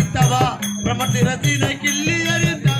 அறிந்தவா புசித்தவா பிரமத்திரத்தினை கிள்ளி அறிந்தவா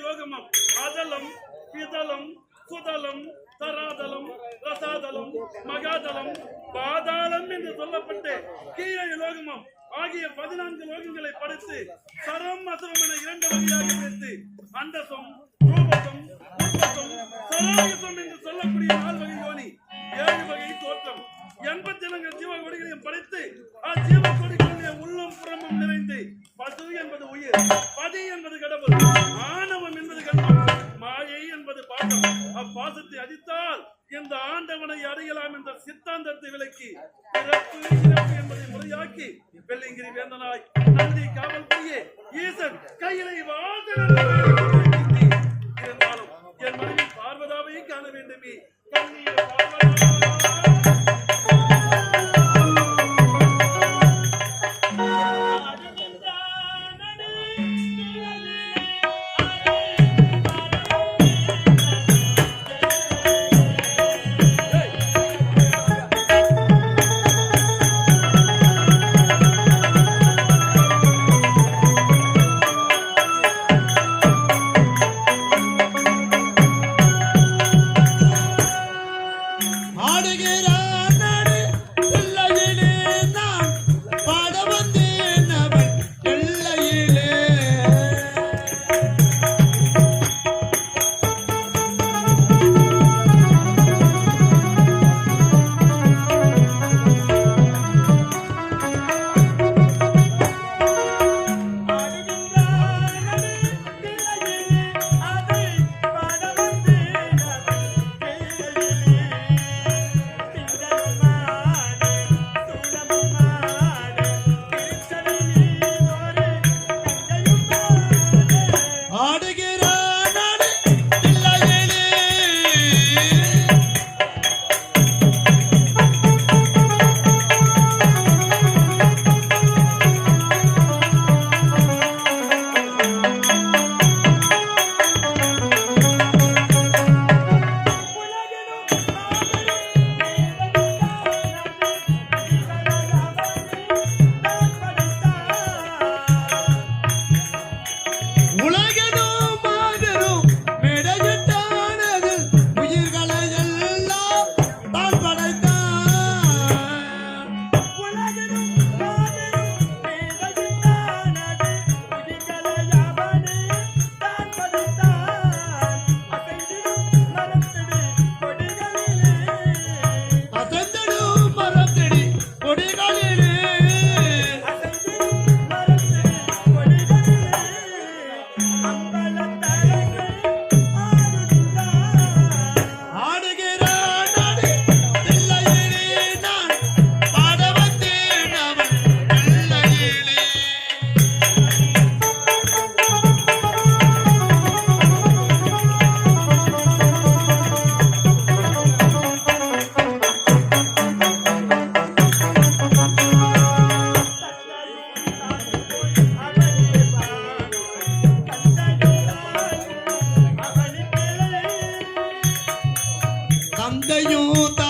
லோகமம் அதலம் பிதலம் சுதலம் தராதலம் ரசாதலம் மகாதலம் பாதாளம் என்று சொல்லப்பட்டு கீழே லோகமம் ஆகிய பதினான்கு லோகங்களை படைத்து சரம் அசுரம் என இரண்டு வகையாக பிரித்து அண்டசம் ரூபசம் உற்பசம் சராயசம் என்று சொல்லக்கூடிய நால் வகை யோனி ஏழு வகை தோற்றம். எண்பத்தி நான்கு ஜீவ கொடிகளையும் படைத்து அஜீவ கொடிகளுடைய உள்ளம் புறமும் நிறைந்து பசு என்பது உயிர் பதி என்பது கடவுள் ஆணவம் என்பது கடவுள் மாயை என்பது பாசம். அப்பாசத்தை அடித்தால் இந்த ஆண்டவனை அடையலாம் என்ற சித்தாந்தத்தை விலக்கி பிறப்பு இறப்பு என்பதை முறையாக்கி வெள்ளிங்கிரி வேந்தனாய் நன்றி காவல் புரிய ஈசன் கையிலை வாழ்ந்த pregunta.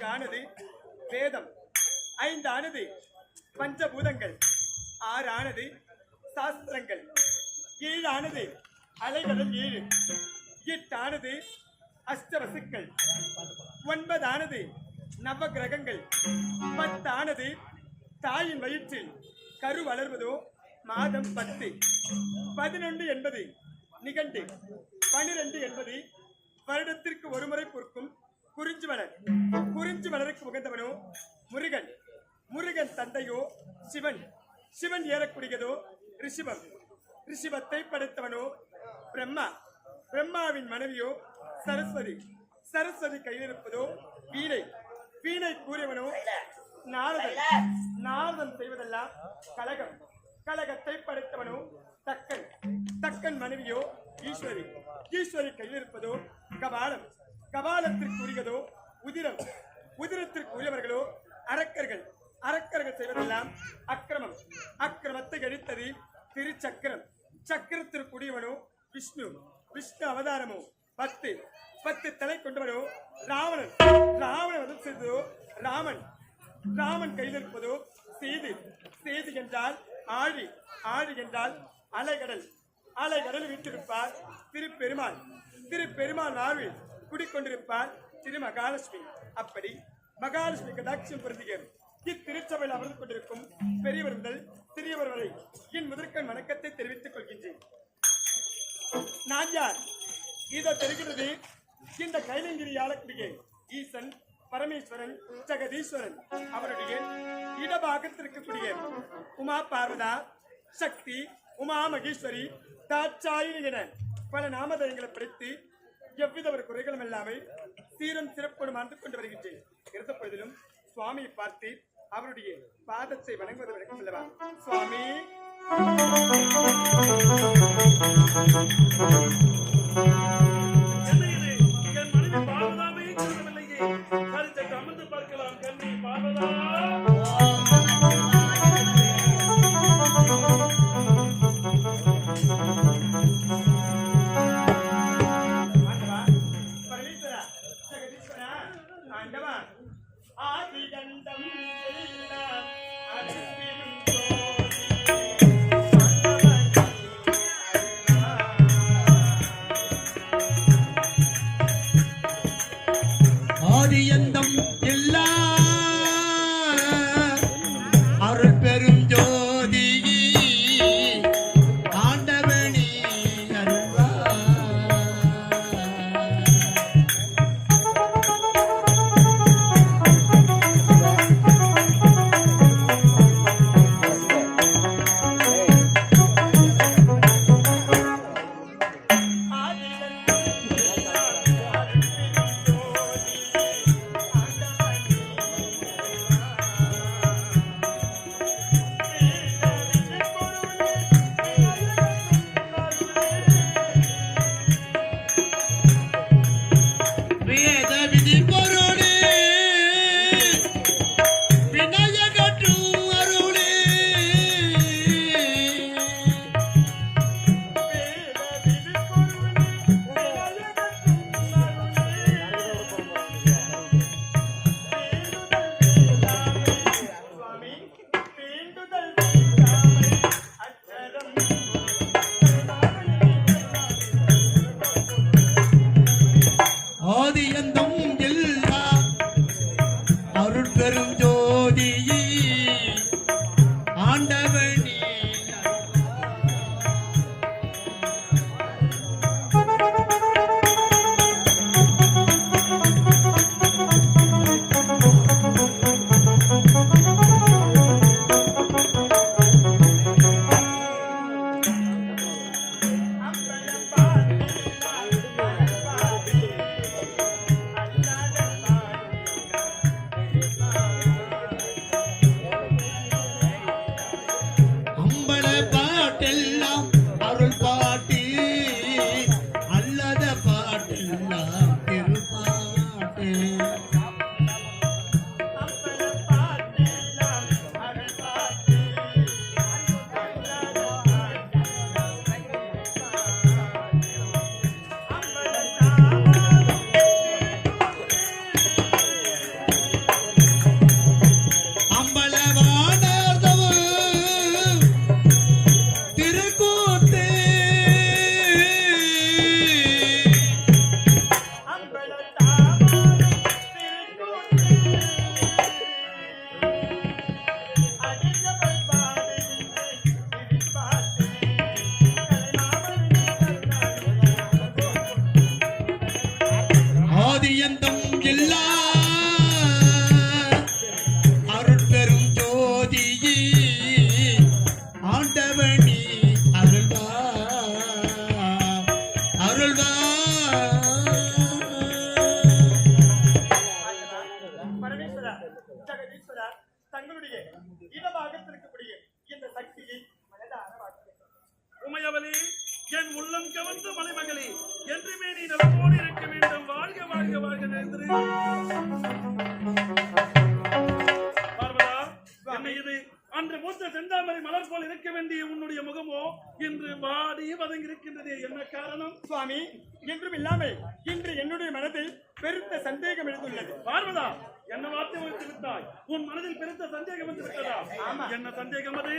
நான்கானது வேதம் ஐந்தானது பஞ்சபூதங்கள் ஆறானது சாஸ்திரங்கள் ஏழானது அலைகடல் ஏழு. எட்டானது அஷ்டவசுக்கள். ஒன்பதானது நவகிரகங்கள். பத்தானது தாயின் வயிற்றில் கரு வளர்வதோ மாதம் பத்து. பதினொன்று என்பது நிகண்டு பனிரெண்டு என்பது வருடத்திற்கு ஒருமுறை பொறுக்கும் குறிஞ்சி மலர். குறிஞ்சி மலருக்கு உகந்தவனோ? முருகன். முருகன் தந்தையோ? சிவன். சிவன் ஏறக்கூடியதோ? ரிஷிபம். ரிஷிபத்தை படைத்தவனோ? பிரம்மா. பிரம்மாவின் மனைவியோ? சரஸ்வதி. சரஸ்வதி கையில் இருப்பதோ வீணை. வீணை கூறியவனோ? நாரதன். நாரதன் செய்வதெல்லாம் கலகம் கலகத்தை படைத்தவனோ? தக்கன். தக்கன் மனைவியோ? ஈஸ்வரி. ஈஸ்வரி கையில் இருப்பதோ கபாலம். கபாலத்திற்குரியதோ உதிரம் உதிரத்திற்கு உரியவர்களோ அரக்கர்கள். அரக்கர்கள் செய்வதெல்லாம் அக்கிரமம். அக்கிரமத்தை கழித்தது திருச்சக்கரம். சக்கரத்திற்குரியவனோ விஷ்ணு. விஷ்ணு அவதாரமோ பத்து. பத்து தலை கொண்டவனோ ராவணன். ராவணன் வதம் செய்ததோ ராமன். ராமன் கையில் இருப்பதோ செய்தி சேது என்றால் ஆழி. ஆழி என்றால் அலைகடல். அலைகடல் வீட்டிருப்பார் திருப்பெருமாள். திருப்பெருமாள் ஆழ்வில் குடிக்கொண்டிருப்பார் திரு மகாலட்சுமி அப்படி மகாலட்சுமி கடாட்சியம் பொருந்துகிறது. இத்திருச்சபையில் அமர்ந்து கொண்டிருக்கும் பெரியவர் முதல் சிறியவர் வரை என் முதற்கண் வணக்கத்தை தெரிவித்துக் கொள்கின்றேன். நான் யார்? இதோ தெரிகிறது இந்த கைலங்கிரி ஆளக்கூடிய ஈசன் பரமேஸ்வரன் ஜெகதீஸ்வரன். அவருடைய இடபாகத்திற்கக்கூடிய உமா பார்வதா சக்தி உமா மகேஸ்வரி தாட்சாயினி என பல நாமதயங்களை படித்து எவ்வித ஒரு குறைகளும் இல்லாமல் சீரும் சிறப்போடு ஆண்டு கொண்டு வருகின்றேன். இருந்த பொழுதிலும் சுவாமியை பார்த்து அவருடைய பாதத்தை வணங்குவது வணக்கம் அல்லவா? சுவாமி! என்ன பெருத்த சந்தேகம் எழுந்துள்ளது. பார்வதா என்ன வார்த்தை வைத்து விட்டாய். உன் மனதில் பெருத்த சந்தேகம் வந்து விட்டதா? ஆமா. என்ன சந்தேகம் அது?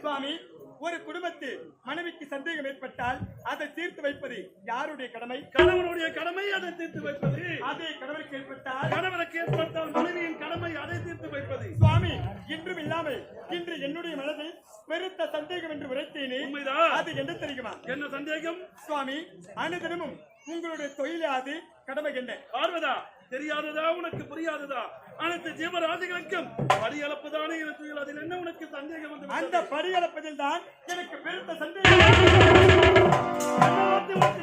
சுவாமி ஒரு குடும்பத்தில் மனைவிக்கு சந்தேகம் ஏற்பட்டால் அதை தீர்த்து வைப்பது யாருடைய கடமை? கணவனுடைய கடமை அதை தீர்த்து வைப்பது. அதே கணவருக்கு ஏற்பட்டால்? கணவனுக்கு ஏற்பட்டால் மனைவியின் கடமை அதை தீர்த்து வைப்பது. சுவாமி இன்றும் இல்லாமல் இன்று என்னுடைய மனதில் பெருத்த சந்தேகம் என்று உரைத்தேனே. உண்மைதான். அது என்ன தெரியுமா? என்ன சந்தேகம்? சுவாமி அனுதினமும் உங்களுடைய தொழிலாது கடமை என்ன? பார்வதா தெரியாததா? உனக்கு புரியாததா? அனைத்து ஜீவராசிகளுக்கும் படி அளப்புதானே என துயில் அதில் என்ன உனக்கு சந்தேகம் வந்து? அந்த படியளப்பதில் தான் எனக்கு பெருத்த சந்தேகம்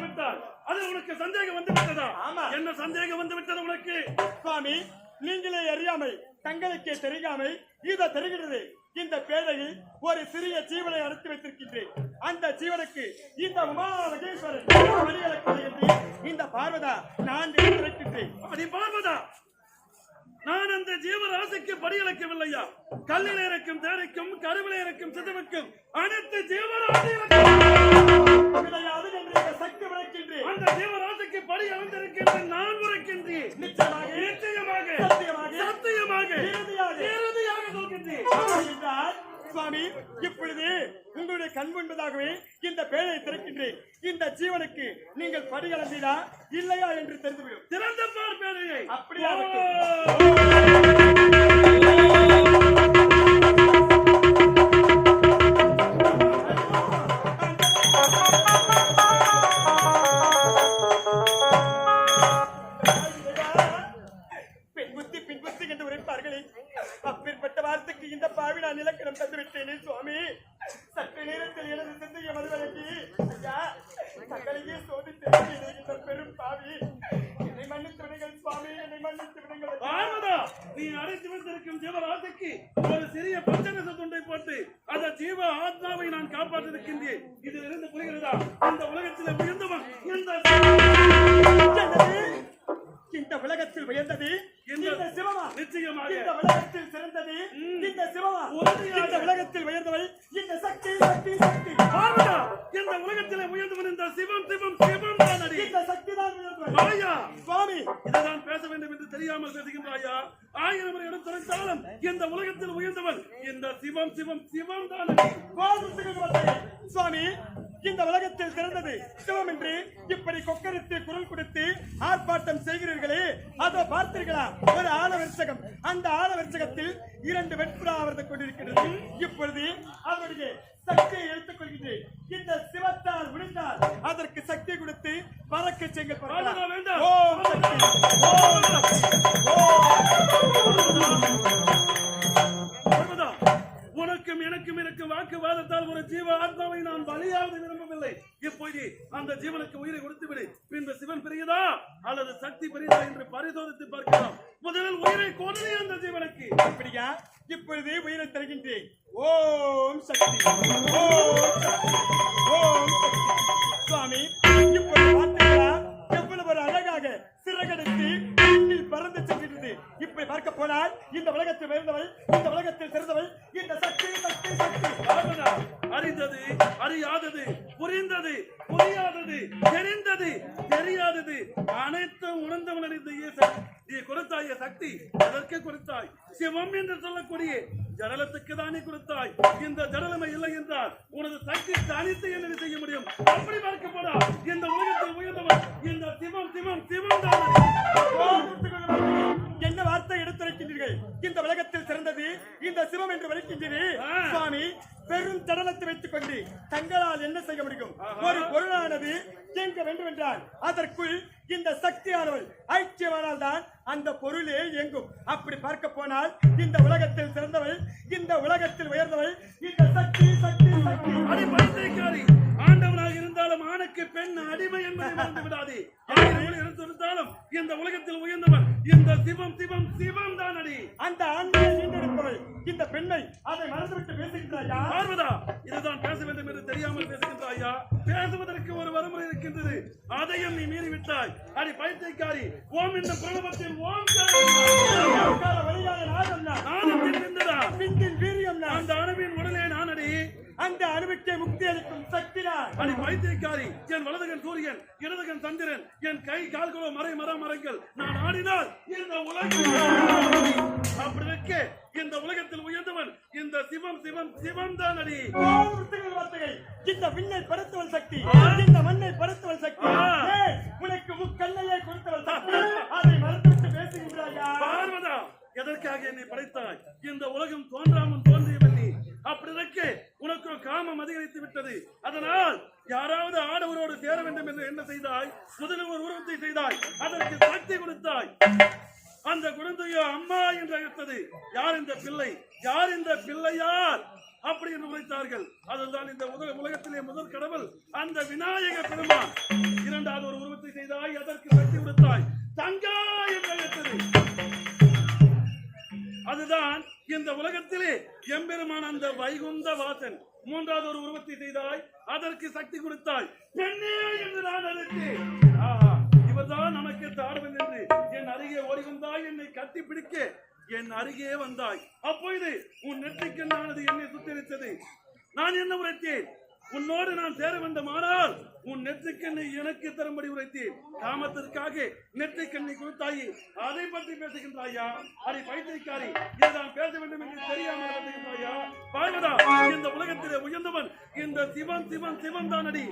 விட்டால் அது உனக்கு சந்தேகம் வந்து விட்டதா? ஆமா. என்ன சந்தேகம் வந்து விட்டது உனக்கு? சுவாமி நீங்களே அறியாமை தங்களுக்கே தெரியாமை இதோ தெரிகிறது. இந்த பேழையில் ஒரு சிறிய ஜீவனை அறுத்து வைத்திருக்கின்றேன். அந்த ஜீவனுக்கு இந்த உமா மகேஸ்வரன் பலியளக்கிறது என்று இந்த பார்வதா நான் எடுத்துரைக்கின்றேன் அப்படி பார்வதா! நான் அந்த ஜீவராசிக்கு படியளக்கவில்லையா கல்லில் இருக்கும் தேரைக்கும் கருவில இருக்கும் சிதவுக்கும் அனைத்து ஜீவராசிகளுக்கும் அந்த ஜீவராசிக்கு படி அளந்திருக்கின்ற நான் உரைக்கின்றேன். நிச்சயமாக. நிச்சயமாக. சத்தியமாக. என்றால், சுவாமி இப்பொழுது உங்களுடைய கண் முன்பதாகவே இந்த பேழை திறக்கின்றேன். இந்த ஜீவனுக்கு நீங்கள் படிகளந்தீரா இல்லையா என்று தெரிந்துவிடும். திறந்த பார் பேரையை அப்படியா இந்த உலகத்தில் ஓம் சக்தி ஓம் உனக்கும் எனக்கும் இருக்கும் வாக்குவாதத்தால் ஒரு ஜீவ ஆத்மாவை நான் பலியாவது விரும்பவில்லை. இப்போது அந்த ஜீவனுக்கு உயிரை கொடுத்து விடு பின்பு சிவன் பெரியதா அல்லது சக்தி பெரியதா என்று பரிசோதித்து பார்க்கலாம். முதலில் உயிரை கொண்டு அந்த ஜீவனுக்கு. அப்படியா? இப்பொழுது உயிரை தருகின்றேன். ஓம் சக்தி. ஓம் சக்தி. ஓம் சக்தி. சுவாமி போனால் இந்த உலகத்தில் உயர்ந்தவள் இந்த உலகத்தில் சிறந்தவள் இந்த சக்தி சக்தி சக்தி. அறிந்தது அறியாதது புரிந்தது. புரியாதது தெரிந்தது தெரியாதது அனைத்தும் உணர்ந்தவன் நீ கொடுத்தாய சக்தி எதற்கு கொடுத்தாய். சிவம் என்று சொல்லக்கூடிய ஜடலத்துக்கு தானே கொடுத்தாய். இந்த ஜடலமை இல்லை என்றால் உனது சக்தி தனித்து என்ன செய்ய முடியும். அப்படி பார்க்க போடா இந்த உலகத்தில் உயர்ந்தவன் இந்த சிவம் சிவம் சிவம் தான் என்ன வார்த்தை எடுத்துரைக்கின்றீர்கள்? இந்த உலகத்தில் சிறந்தது இந்த சிவம் என்று வலிக்கின்றீர்கள். சுவாமி பெரும் தடலத்தை வைத்துக் கொண்டு தங்களால் என்ன செய்ய முடியும்? ஒரு பொருளானது இயங்க வேண்டும் என்றால் அதற்குள் இந்த சக்தியானவள் ஐக்கியமானால் தான் அந்த பொருளே இயங்கும். அப்படி பார்க்க போனால் இந்த உலகத்தில் சிறந்தவள் இந்த உலகத்தில் உயர்ந்தவள் இந்த சக்தி சக்தி சக்தி. அடி பைத்தியக்காரி ஆண்டவனாக இருந்தாலும் ஆணுக்கு பெண் அடிமை என்பதை மறந்து விடாதே. எடுத்திருந்தாலும் இந்த உலகத்தில் உயர்ந்தவன் இந்த சிவம் சிவம் சிவம் தான் அடி. அந்த ஆண்மையை இந்த பெண்ணை அதை மறந்துவிட்டு பேசுகின்றாயா? பார்வதா இருக்கின்றது அதையும் நீ மீறிவிட்டாய். அடி பைத்தியக்காரி ஓம் இந்த பிரணவத்தில் ஓம் வழியாக நின்றதா? வீரியம் அந்த அணுவின் உடலே நானடி. அந்த அணுவுக்கே முக்தி அளிக்கும் சக்தி நான் அடி பைத்தியக்காரி என் வலதுகன் சூரியன் இடதுகன் சந்திரன் என் கை கால்களோ மறை மர மரங்கள் நான் ஆடினால் இந்த உலகம் அப்படி இருக்க. இந்த உலகத்தில் உயர்ந்தவன் இந்த சிவம் சிவம் சிவம் தான் அடி. வார்த்தைகள். இந்த விண்ணை படுத்துவல் சக்தி இந்த மண்ணை படுத்துவல் சக்தி. உனக்கு முக்கண்ணையே கொடுத்தவள் சக்தி. அதை மறந்துவிட்டு பேசுகின்றாயா? பார்வதா எதற்காக என்னை படைத்தாய்? இந்த உலகம் தோன்றாமல் தோன்றியவன் நீ. அப்படி இருக்க உனக்கு காமம் அதிகரித்து விட்டது. அதனால் யாராவது ஆடவரோடு சேர வேண்டும் என்று என்ன செய்தாய்? முதலில் ஒரு உருவத்தை செய்தாய். அதற்கு சக்தி கொடுத்தாய். அந்த குழந்தையோ அம்மா என்று அழைத்தது யார் இந்த பிள்ளை? யார் இந்த பிள்ளையார்? அப்படி என்று உரைத்தார்கள். அதுதான் இந்த உலக உலகத்திலே முதல் கடவுள் அந்த விநாயக பெருமான். இரண்டாவது ஒரு உருவத்தை செய்தாய் அதற்கு சக்தி கொடுத்தாய் தங்கா என்று அழைத்தது. அதுதான் இந்த உலகத்திலே எம்பெருமான் அந்த வைகுந்த வாசன். மூன்றாவது ஒரு உருவத்தை செய்தாய் அதற்கு சக்தி கொடுத்தாய். பெண்ணே என்று நான் அழைத்தேன். இவர்தான் நமக்கு தாழ்வன் அருகே ஓடி வந்தாய் என்னை கட்டி பிடிக்க என் அருகே வந்தாய். அப்பொழுது உன் நெற்றிக்கண்ணானது என்னை சுத்தரித்தது நான் என்ன உரைத்தேன்? உன்னோடு நான் சேர வேண்டுமானால் உன் நெற்றிக்கண்ணை எனக்கு தரும்படி உரைத்தேன். காமத்திற்காக நெற்றிக்கண்ணை கொடுத்தாயே அதை பற்றி பேசுகின்றாயா? அதை பைத்தியக்காரி இதை நான் பேச வேண்டும் என்று தெரியாமல் பேசுகின்றாயா பார்வதா இந்த உலகத்திலே உயர்ந்தவன் இந்த சிவன் சிவன் சிவன் தான் அடி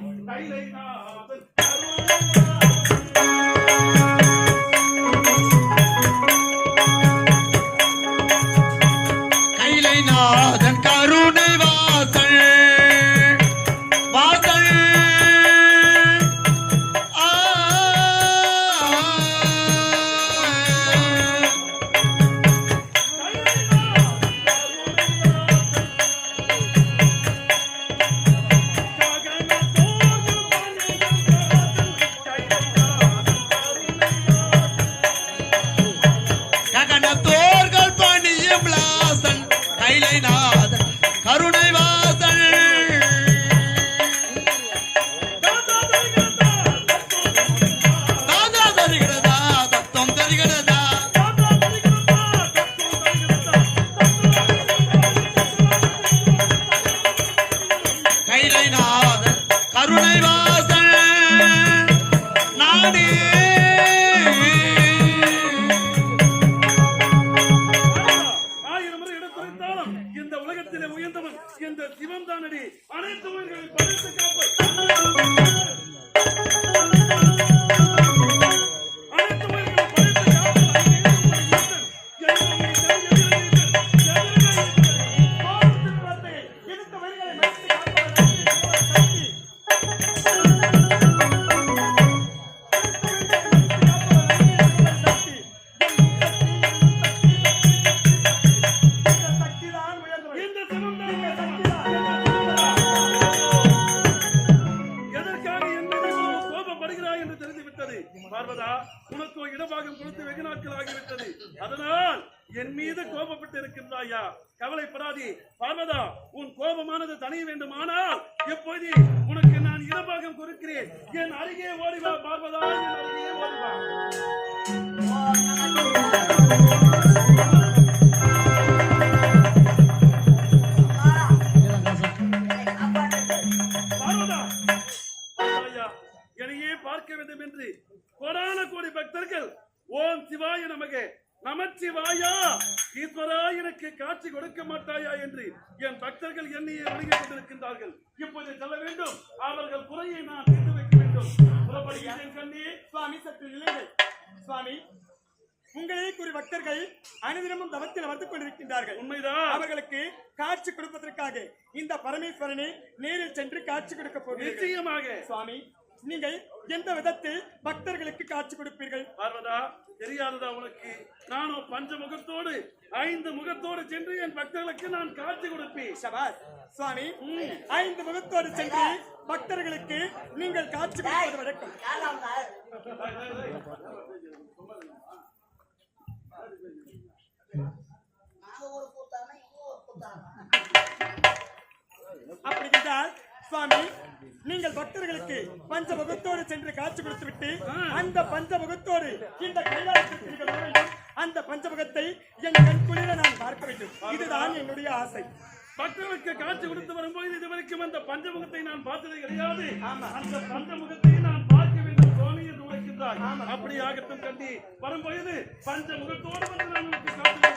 நமச்சிவாயா ஈஸ்வரா எனக்கு காட்சி கொடுக்க மாட்டாயா என்று என் பக்தர்கள் என்னையே வணங்கிக் கொண்டிருக்கின்றார்கள். இப்போது செல்ல வேண்டும். அவர்கள் குறையை நான் தீர்த்து வைக்க வேண்டும். புறப்படுகிறேன் கண்ணே. சுவாமி சற்று நில்லுங்கள். சுவாமி உங்களே கூறி பக்தர்கள் அனுதினமும் தவத்தில் அமர்ந்து கொண்டிருக்கின்றார்கள். உண்மைதான். அவர்களுக்கு காட்சி கொடுப்பதற்காக இந்த பரமேஸ்வரனை நேரில் சென்று காட்சி கொடுக்க போகிறீர்கள். நிச்சயமாக. சுவாமி நீங்கள் எந்த விதத்தில் பக்தர்களுக்கு காட்சி கொடுப்பீர்கள்? பார்வதா தெரியாததா உனக்கு? நானும் பஞ்ச முகத்தோடு ஐந்து முகத்தோடு சென்று என் பக்தர்களுக்கு நான் காட்சி கொடுப்பேன். சபாஸ் சுவாமி ஐந்து முகத்தோடு சென்று பக்தர்களுக்கு நீங்கள் காட்சி கொடுப்பது வழக்கம். அப்படி என்றால் சுவாமி நீங்கள் பக்தர்களுக்கு பஞ்சமுகத்தோடு சென்று காட்சி கொடுத்துவிட்டு அந்த பஞ்சமுகத்தோடு இந்த கைலாசத்திற்கு வேண்டும். அந்த பஞ்சமுகத்தை என் கண்குளிர நான் பார்க்க வேண்டும். இதுதான் என்னுடைய ஆசை. பக்தர்களுக்கு காட்சி கொடுத்து வரும்போது இதுவரைக்கும் அந்த பஞ்சமுகத்தை நான் பார்த்தது கிடையாது. அந்த பஞ்சமுகத்தை நான் பார்க்க வேண்டும் சுவாமி என்று உரைக்கின்றாய் அப்படியாகட்டும் கண்டி வரும்பொழுது பஞ்சமுகத்தோடு வந்து நான் உனக்கு காட்சி